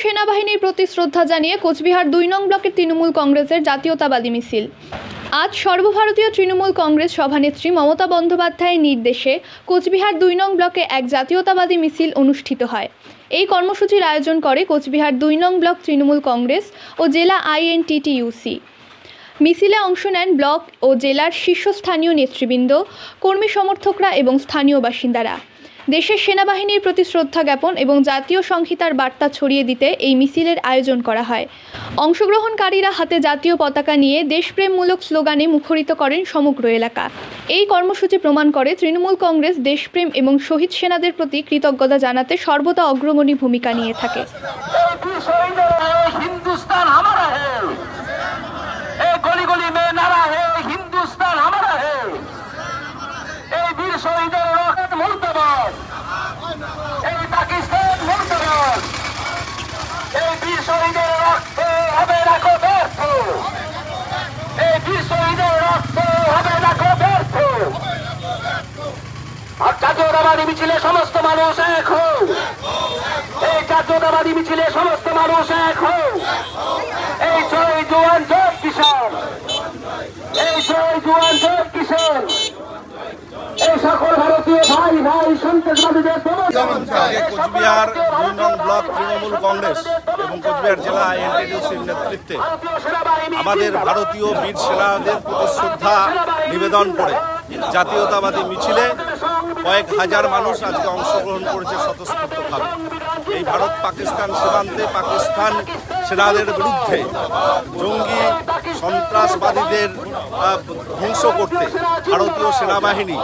সেনাবাহিনীর প্রতি শ্রদ্ধা জানিয়ে কোচবিহার দুই নং ব্লকের তৃণমূল কংগ্রেসের জাতীয়তাবাদী মিছিল। আজ সর্বভারতীয় তৃণমূল কংগ্রেস সভানেত্রী মমতা বন্দ্যোপাধ্যায়ের নির্দেশে কোচবিহার দুই নং ব্লকে এক জাতীয়তাবাদী মিছিল অনুষ্ঠিত হয়। এই কর্মসূচির আয়োজন করে কোচবিহার দুই নং ব্লক তৃণমূল কংগ্রেস ও জেলা আইএনটিটিইউসি। মিছিলে অংশ নেন ব্লক ও জেলার শীর্ষস্থানীয় নেতৃবৃন্দ, কর্মী সমর্থকরা এবং স্থানীয় বাসিন্দারা। দেশের সেনাবাহিনীর প্রতি শ্রদ্ধা জ্ঞাপন এবং জাতীয় সংহিতার বার্তা ছড়িয়ে দিতে এই মিছিলের আয়োজন করা হয়। অংশগ্রহণকারীরা হাতে জাতীয় পতাকা নিয়ে দেশপ্রেমমূলক স্লোগানে মুখরিত করেন সমগ্র এলাকা। এই কর্মসূচি প্রমাণ করে তৃণমূল কংগ্রেস দেশপ্রেম এবং শহীদ সেনাদের প্রতি কৃতজ্ঞতা জানাতে সর্বদা অগ্রগণী ভূমিকা নিয়ে থাকে। জাতীয়তাবাদী মিছিলে সমস্ত মানুষ এক হোক এই জাতীয়তাবাদী মিছিলে সমস্ত মানুষ এক হোক এই জয় জোয়ান জয় কিষান এই জয় জোয়ান জয় কিষান এই সকল ভারতীয় ভাই ভাই সন্ত্রাসবাদীদের কোচবিহার দুই নং ব্লক তৃণমূল কংগ্রেস এবং কোচবিহার জেলা আইএনটিডিউসির নেতৃত্বে আমাদের ভারতীয় বীর সেনাদের প্রতি শ্রদ্ধা নিবেদন করে। জাতীয়তাবাদী মিছিলে কয়েক হাজার মানুষ আজকে অংশগ্রহণ করেছে স্বতঃস্ফূর্তভাবে। এই ভারত পাকিস্তান সীমান্তে পাকিস্তান সেনাদের বিরুদ্ধে জঙ্গি সন্ত্রাসবাদীদের ধ্বংস করতে ভারতীয় সেনাবাহিনী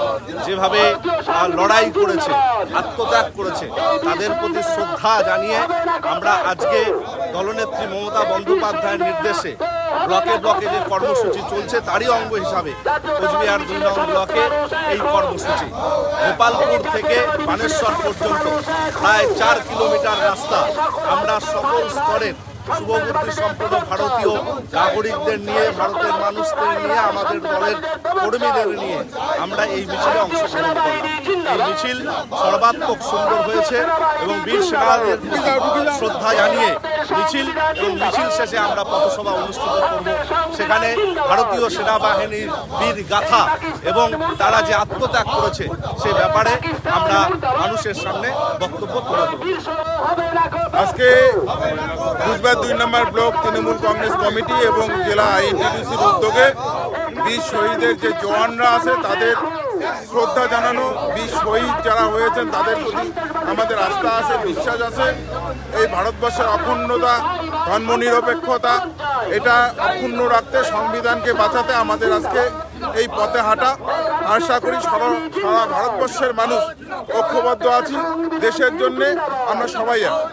যেভাবে লড়াই করেছে, আত্মত্যাগ করেছে, তাদের প্রতি শ্রদ্ধা জানিয়ে আমরা আজকে দলনেত্রী মমতা বন্দ্যোপাধ্যায়ের নির্দেশে ব্লকে ব্লকে যে কর্মসূচি চলছে তারই অঙ্গ হিসাবে কোচবিহার দুই নং ব্লকে এই কর্মসূচি। গোপালপুর থেকে বানেশ্বর পর্যন্ত প্রায় চার কিলোমিটার রাস্তা আমরা সকল স্তরের শুভবুদ্ধি সম্পন্ন ভারতীয় নাগরিকদের নিয়ে, ভারতের মানুষদের নিয়ে, আমাদের দলের কর্মীদের নিয়ে আমরা এই মিছিলে অংশগ্রহণ করলাম। এই মিছিল সর্বাত্মক সুন্দর হয়েছে এবং বীর সেনাদের শ্রদ্ধা জানিয়ে মিছিল মিছিল শেষে আমরা পথসভা অনুষ্ঠিত করব। সেখানে ভারতীয় সেনাবাহিনীর বীর গাথা এবং তারা যে আত্মত্যাগ করেছে, সে ব্যাপারে আমরা মানুষের সামনে বক্তব্য তুলে আজকে কুচবিহার দুই নম্বর ব্লক তৃণমূল কংগ্রেস কমিটি এবং জেলা আইএনটিডিসির উদ্যোগে বীর শহীদের যে জওয়ানরা আছে তাদের শ্রদ্ধা জানানো বীর শহীদ যারা হয়েছেন তাদের প্রতি আমাদের আস্থা আছে বিশ্বাস আছে এই ভারতবর্ষের অখণ্ডতা ধর্মনিরপেক্ষতা এটা অক্ষুণ্ণ রাখতে সংবিধানকে বাঁচাতে আমাদের আজকে এই পথে হাঁটা আশা করি সারা সারা ভারতবর্ষের মানুষ ঐক্যবদ্ধ আছি দেশের জন্যে আমরা সবাই আছি